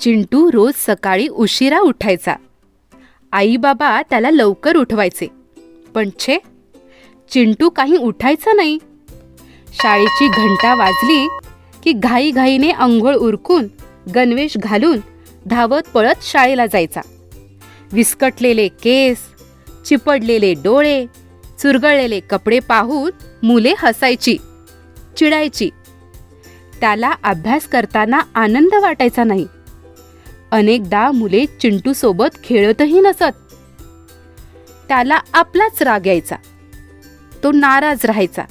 चिंटू रोज सकाळी उशिरा उठायचा. आई बाबा त्याला लवकर उठवायचे. पण छे चिंटू काही उठायचा नाही. शाळेची घंटा वाजली की घाईघाईने अंघोळ उरकून गणवेश घालून धावत पळत शाळेला जायचा. विस्कटलेले केस चिपडलेले डोळे चुरगळलेले कपडे पाहून मुले हसायची चिडायची. त्याला अभ्यास करताना आनंद वाटायचा नाही. अनेकदा मुले चिंटूसोबत खेळतही नसत. त्याला आपलाच राग यायचा. तो नाराज राहायचा.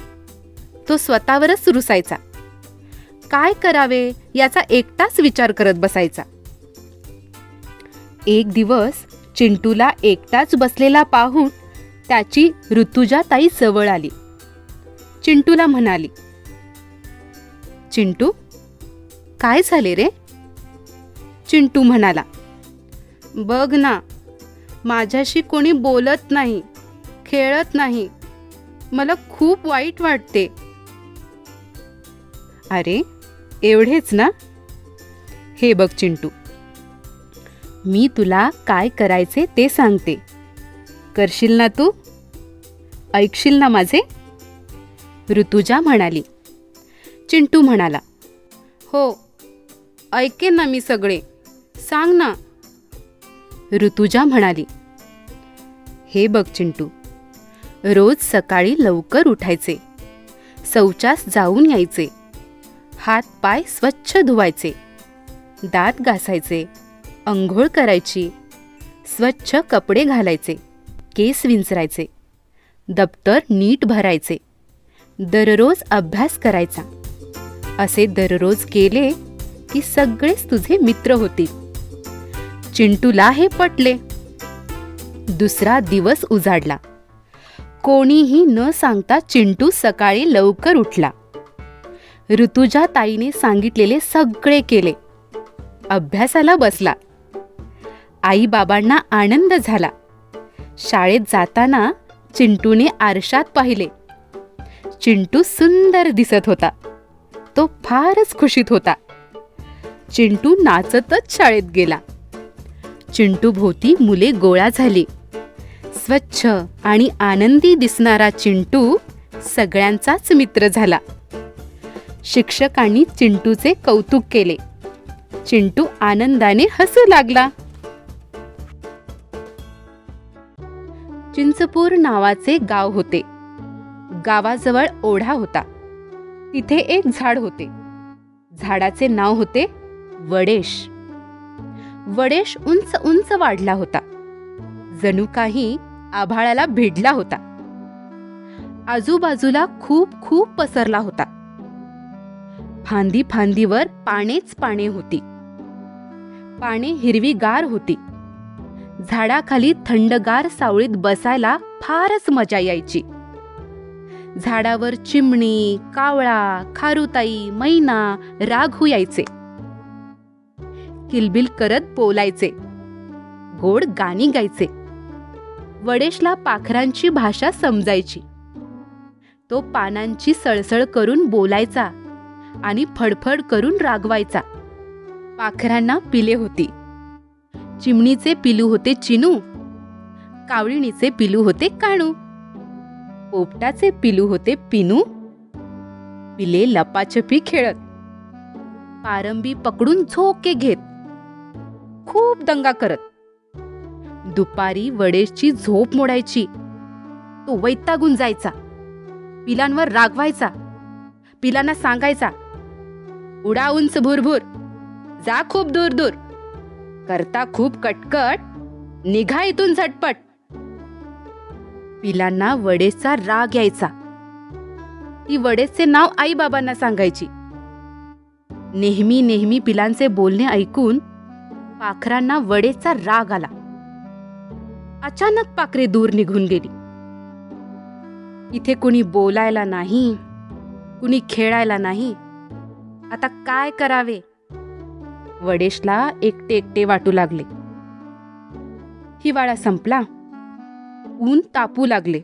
तो स्वतःवरच रुसायचा. काय करावे याचा एकटाच विचार करत बसायचा. एक दिवस चिंटूला एकटाच बसलेला पाहून त्याची ऋतुजा ताई जवळ आली. चिंटूला म्हणाली चिंटू काय झाले रे? चिंटू म्हणाला. बघ ना माझ्याशी कोणी बोलत नाही खेळत नाही. मला खूप वाईट वाटते. अरे एवढेच ना? हे बघ चिंटू मी तुला काय करायचे ते सांगते. करशील ना तू? ऐकशील ना माझे? ऋतुजा म्हणाली. चिंटू म्हणाला. हो ऐकेन ना मी सगळे. सांग ना. ऋतुजा म्हणाली हे बघ चिंटू रोज सकाळी लवकर उठायचे शौचास जाऊन यायचे हात पाय स्वच्छ धुवायचे दात घासायचे अंघोळ करायची स्वच्छ कपडे घालायचे केस विंचरायचे दप्तर नीट भरायचे दररोज अभ्यास करायचा. असे दररोज केले की सगळेच तुझे मित्र होतील. चिंटूला हे पटले. दुसरा दिवस उजाडला. कोणीही न सांगता चिंटू सकाळी लवकर उठला. ऋतुजा ताईने सांगितलेले सगळे केले. अभ्यासाला बसला. आईबाबांना आनंद झाला. शाळेत जाताना चिंटूने आरशात पाहिले. चिंटू सुंदर दिसत होता. तो फारच खुशीत होता. चिंटू नाचतच शाळेत गेला. चिंटू भोवती मुले गोळा झाली. स्वच्छ आणि आनंदी दिसणारा चिंटू सगळ्यांचाच मित्र झाला. शिक्षकांनी चिंटूचे कौतुक केले. चिंटू आनंदाने हसू लागला. चिंचपूर नावाचे गाव होते. गावाजवळ ओढा होता. तिथे एक झाड होते. झाडाचे नाव होते वडेश. वडेश उंच उंच वाढला होता. जणू काही आभाळाला भिडला होता. आजूबाजूला खूप खूप पसरला होता. फांदी फांदीवर पानेच पाने होती. पाने हिरवीगार होती. झाडाखाली थंडगार सावळीत बसायला फारच मजा यायची. झाडावर चिमणी कावळा खारुताई मैना राघू यायचे. किलबिल करत बोलायचे. गोड गाणी गायचे. वडेशला पाखरांची भाषा समजायची. तो पानांची सळसळ करून बोलायचा आणि फडफड करून रागवायचा. पाखरांना पिले होती. चिमणीचे पिलू होते चिनू कावळीणीचे पिलू होते काणू पोपटाचे पिलू होते पिनू पिले लपाछपी खेळत. पारंबी पकडून झोके घेत. खूप दंगा करत. दुपारी वडेशची झोप मोडायची. तो वैतागून जायचा. पिलांवर रागवायचा. पिलांना सांगायचा उडा उंच भुरभुर जा खूप दूर दूर. करता खूप कटकट निघा इथून झटपट. पिलांना वडेचा राग यायचा. ती वडेचे नाव आई बाबांना सांगायची. नेहमी नेहमी पिलांचे बोलणे ऐकून पाखरांना वडेचा राग आला. अचानक पाखरे दूर निघून गेली. इथे कुणी बोलायला नाही कुणी खेळायला नाही. आता काय करावे? वडेशला एकटे एकटे वाटू लागले. हिवाळा संपला. ऊन तापू लागले.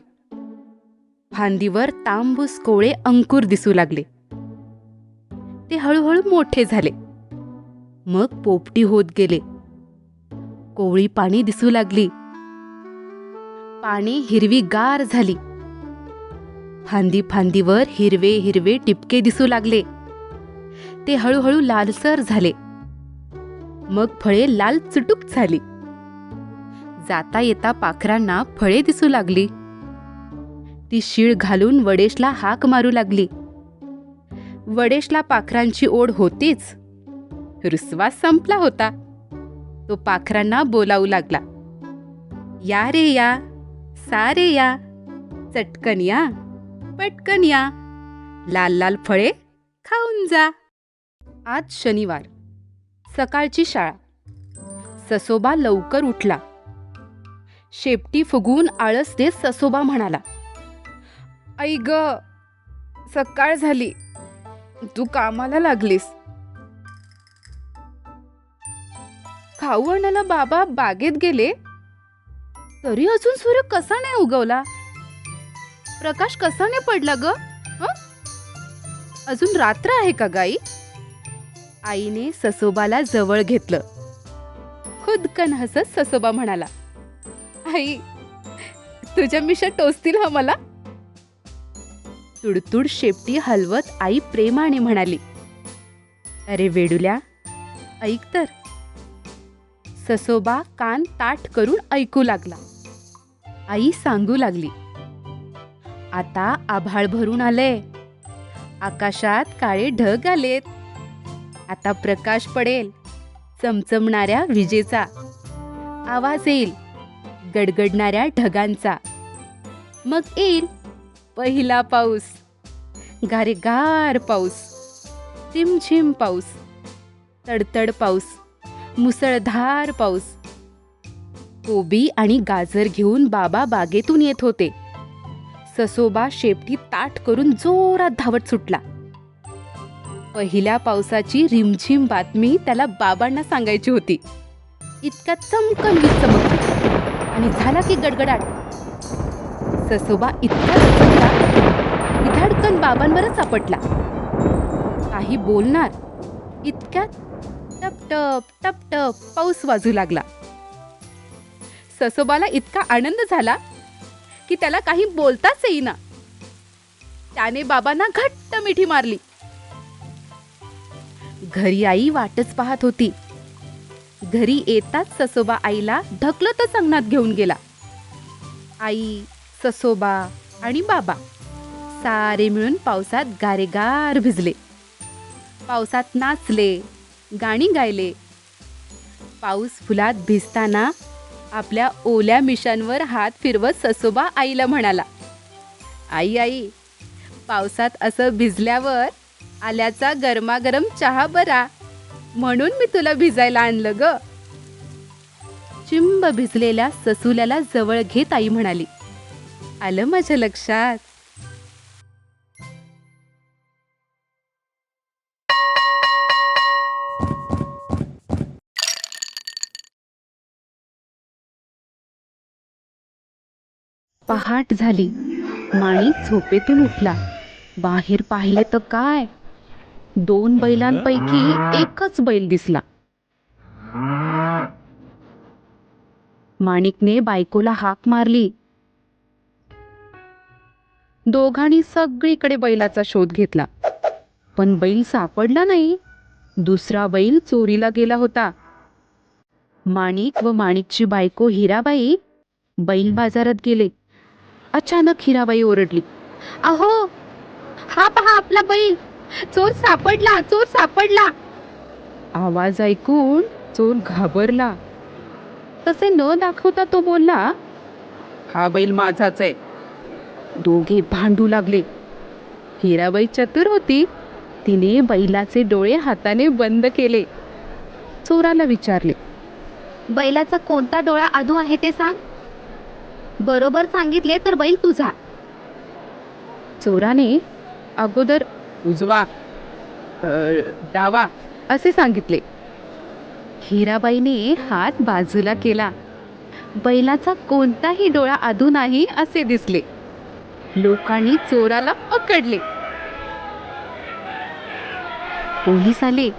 फांदीवर तांबूस कोळे अंकुर दिसू लागले. ते हळूहळू मोठे झाले. मग पोपटी होत गेले. कोवळी पाणी दिसू लागली. पाणी हिरवीगार झाली. फांदी फांदीवर हिरवे हिरवे टिपके दिसू लागले. ते हळूहळू लालसर झाले. मग फळे लाल चुटूक झाली. जाता येता पाखरांना फळे दिसू लागली. ती शीळ घालून वडेशला हाक मारू लागली. वडेशला पाखरांची ओढ होतीच. रुसवा संपला होता. तो पाखरांना बोलावू लागला. या रे या सारे या चटकन या पटकन या लाल लाल फळे खाऊन जा. आज शनिवार सकाळची शाळा. ससोबा लवकर उठला. शेपटी फुगून आळस देत ससोबा म्हणाला ऐ ग सकाळ झाली. तू कामाला लागलीस. भाऊ आणायला बाबा बागेत गेले. तरी अजून सूर्य कसा नाही उगवला? प्रकाश कसा नाही पडला ग? अजून रात्र आहे का गाई? आईने ससोबाला जवळ घेतलं. खुदकन हसत ससोबा म्हणाला आई तुझ्या मिशा टोचतील हा मला? तुडतुड शेपटी हलवत आई प्रेमाने म्हणाली अरे वेडुल्या ऐक तर ससोबा कान ताठ करून ऐकू लागला. आई सांगू लागली आता आभाळ भरून आले आकाशात काळे ढग आलेत. आता प्रकाश पडेल चमचमणाऱ्या विजेचा. आवाज येईल गडगडणाऱ्या ढगांचा. मग येईल पहिला पाऊस. गारेगार पाऊस. झिमझिम पाऊस. तडतड पाऊस. मुसळधार पाऊस. कोबी आणि गाजर घेऊन बाबा बागेतून येत होते. ससोबा शेपटी ताट करून जोरात धावत सुटला. पहिल्या पावसाची रिमझिम बातमी त्याला बाबांना सांगायची होती. इतका चमकन वीज चमकली आणि झाला की गडगडाट. ससोबा इतका दचकला की धडकन बाबांवरच आपटला. काही बोलणार इतक्यात टप टप टप टप पाऊस वाजू लागला. ससोबाला इतका आनंद झाला की त्याला काही बोलताच येईना. त्याने बाबांना घट्ट मिठी मारली. घरी आई वाटच पाहत होती. घरी येताच ससोबा आईला ढकलतच अंगणात घेऊन गेला. आई ससोबा आणि बाबा सारे मिळून पावसात गारेगार भिजले. पावसात नाचले गाणी गायले. पाऊस फुलात भिजताना आपल्या ओल्या मिशांवर हात फिरवत ससोबा आईला म्हणाला आई आई पावसात असं भिजल्यावर आल्याचा गरमागरम चहा बरा. म्हणून मी तुला भिजायला आणलं ग. चिंब भिजलेल्या ससुल्याला जवळ घेत आई म्हणाली आलं माझ्या लक्षात? पहाट झाली. माणिक झोपेतून उठला. बाहेर पाहिले तर काय? दोन बैलांपैकी एकच बैल दिसला. माणिकने बायकोला हाक मारली. दोघांनी सगळीकडे बैलाचा शोध घेतला. पण बैल सापडला नाही. दुसरा बैल चोरीला गेला होता. माणिक व माणिकची बायको हिराबाई बैल बाजारात गेले. अचानक हिराबाई ओरडली. अहो हा पहा आपला बैल. चोर सापडला चोर सापडला. आवाज ऐकून चोर घाबरला. तसे न दाखवता तो बोलला हा बैल माझाच आहे. दोघे भांडू लागले. हिराबाई चतुर होती. तिने बैलाचे डोळे हाताने बंद केले. चोराला विचारले बैलाचा कोणता डोळा अधू आहे ते सांग. बरोबर सांगितले तर बैल तुझा. चोराने अगोदर उजवा डावा. असे सांगितले. हिराबाईने हात बाजूला केला. बैलाचा कोणताही डोळा अधू नाही असे दिसले. लोकांनी चोराला पकडले. पोलीस आले.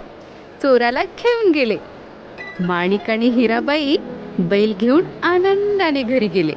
चोराला घेऊन गेले. माणिक आणि हिराबाई बैल घेऊन आनंदाने घरी गेले.